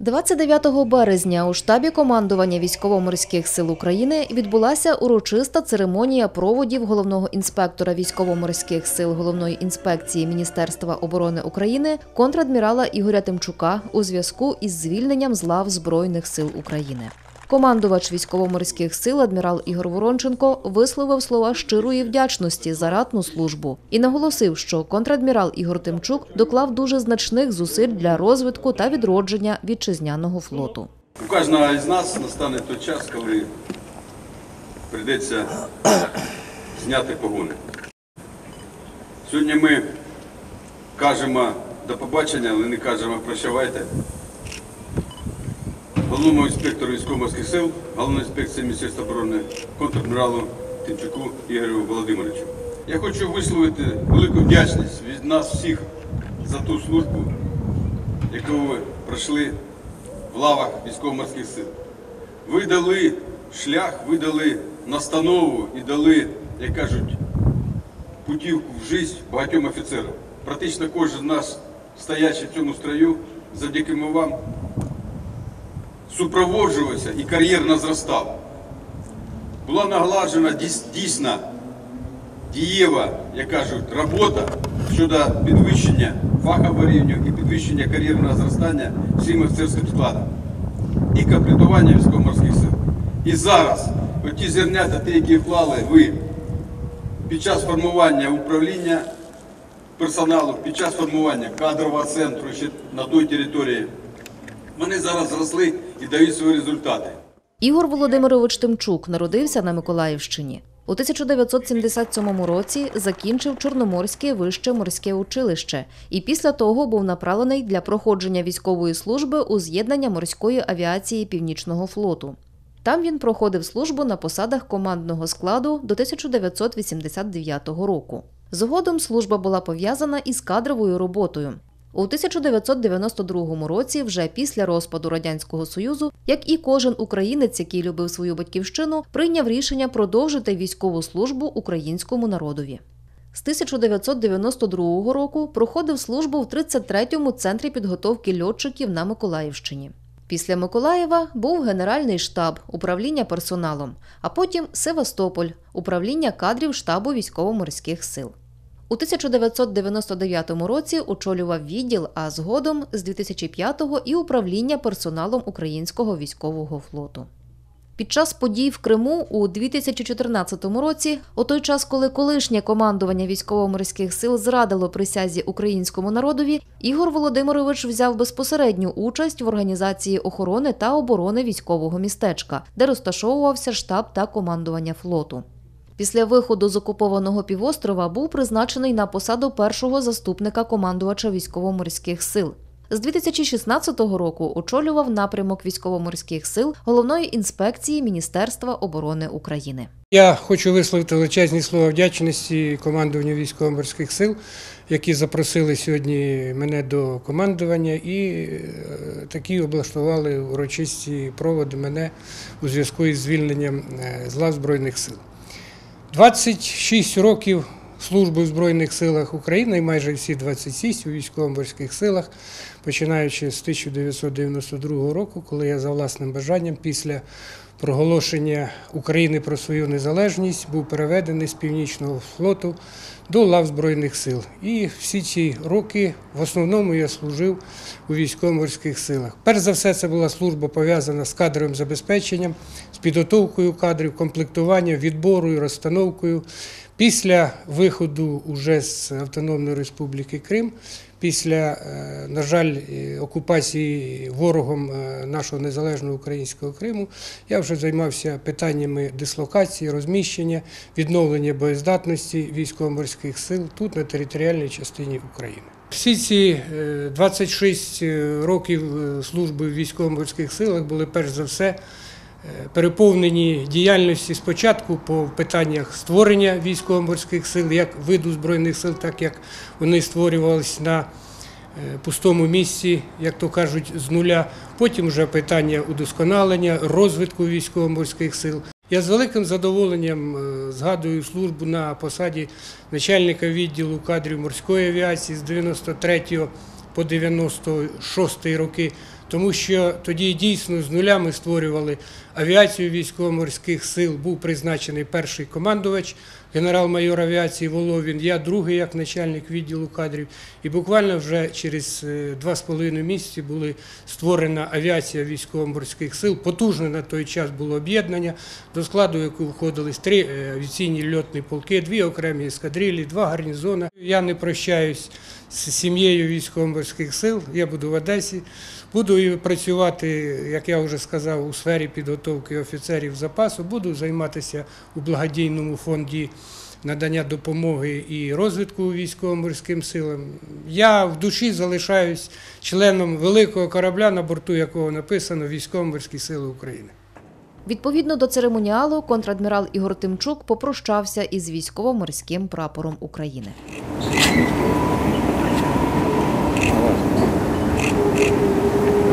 29 березня у штабі командування військово-морських сил України відбулася урочиста церемонія проводів головного інспектора військово-морських сил головної інспекції Міністерства оборони України контрадмірала Ігоря Тимчука у зв'язку із звільненням з лав Збройних сил України. Командувач військово-морських сил адмірал Ігор Воронченко висловив слова щирої вдячності за ратну службу і наголосив, що контрадмірал Ігор Тимчук доклав дуже значних зусиль для розвитку та відродження вітчизняного флоту. У кожного із нас настане той час, коли прийдеться зняти погони. Сьогодні ми кажемо до побачення, але не кажемо прощавайте. Головному інспектору військово-морських сил, головної інспекції Міністерства оборони, контрадміралу Тимчуку Ігорю Володимировичу. Я хочу висловити велику вдячність від нас всіх за ту службу, яку ви пройшли в лавах військово-морських сил. Ви дали шлях, ви дали настанову і дали, як кажуть, путівку в життя багатьом офіцерам. Практично кожен з нас, стоячи в цьому строю, завдяки вам супроводжувався і кар'єрно зростав. Була наглажена дійсна дієва, як кажуть, робота щодо підвищення фахового рівня і підвищення кар'єрного зростання всім офіцерським складом і комплектування військово-морських сил. І зараз оті зернята, ті, які вклали ви під час формування управління персоналу, під час формування кадрового центру ще на той території, вони зараз зросли і дають свої результати. Ігор Володимирович Тимчук народився на Миколаївщині. У 1977 році закінчив Чорноморське вище морське училище і після того був направлений для проходження військової служби у з'єднання морської авіації Північного флоту. Там він проходив службу на посадах командного складу до 1989 року. Згодом служба була пов'язана із кадровою роботою. У 1992 році, вже після розпаду радянського союзу, як і кожен українець, який любив свою батьківщину, прийняв рішення продовжити військову службу українському народові. З 1992 року проходив службу в 33-му центрі підготовки льотчиків на Миколаївщині. Після Миколаєва був Генеральний штаб управління персоналом, а потім Севастополь управління кадрів штабу військово-морських сил. У 1999 році очолював відділ, а згодом з 2005-го і управління персоналом українського військового флоту. Під час подій в Криму у 2014 році, у той час, коли колишнє командування військово-морських сил зрадило присязі українському народові, Ігор Володимирович взяв безпосередню участь в організації охорони та оборони військового містечка, де розташовувався штаб та командування флоту. Після виходу з окупованого півострова був призначений на посаду першого заступника командувача військово-морських сил. З 2016 року очолював напрямок військово-морських сил головної інспекції Міністерства оборони України. Я хочу висловити величезні слова вдячності командуванню військово-морських сил, які запросили сьогодні мене до командування і е, такі облаштували урочисті проводи мене у зв'язку із звільненням е, з лав Збройних сил. 26 років служби в Збройних силах України і майже всі 26 у військово-морських силах, починаючи з 1992 року, коли я за власним бажанням після проголошення України про свою незалежність був переведений з Північного флоту до лав Збройних сил. І всі ці роки в основному я служив у військово-морських силах. Перш за все, це була служба пов'язана з кадровим забезпеченням, з підготовкою кадрів, комплектуванням, відборою, розстановкою. Після виходу уже з Автономної Республіки Крим, після, е, на жаль, е, окупації ворогом е, нашого незалежного українського Криму, я вже займався питаннями дислокації, розміщення, відновлення боєздатності військово-морських сил тут, на територіальній частині України. Всі ці е, 26 років служби в військово-морських силах були перш за все переповнені діяльності спочатку по питаннях створення військово-морських сил, як виду збройних сил, так як вони створювалися на е, пустому місці, як то кажуть, з нуля. Потім вже питання удосконалення, розвитку військово-морських сил. Я з великим задоволенням е, згадую службу на посаді начальника відділу кадрів морської авіації з 93 по 96 роки. Тому що тоді дійсно з нуля ми створювали авіацію військово-морських сил. Був призначений перший командувач, генерал-майор авіації Воловін, я другий як начальник відділу кадрів. І буквально вже через е, два з половиною місяці були створена авіація військово-морських сил. Потужне на той час було об'єднання, до складу якого входили три е, авіаційні льотні полки, дві окремі ескадрилі, два гарнізони. Я не прощаюсь з сім'єю військово-морських сил. Я буду в Одесі. Буду Буду працювати, як я вже сказав, у сфері підготовки офіцерів запасу, буду займатися у благодійному фонді надання допомоги і розвитку військово-морським силам. Я в душі залишаюсь членом великого корабля, на борту якого написано Військово-морські сили України. Відповідно до церемоніалу, контрадмірал Ігор Тимчук попрощався із військово-морським прапором України. Thank you.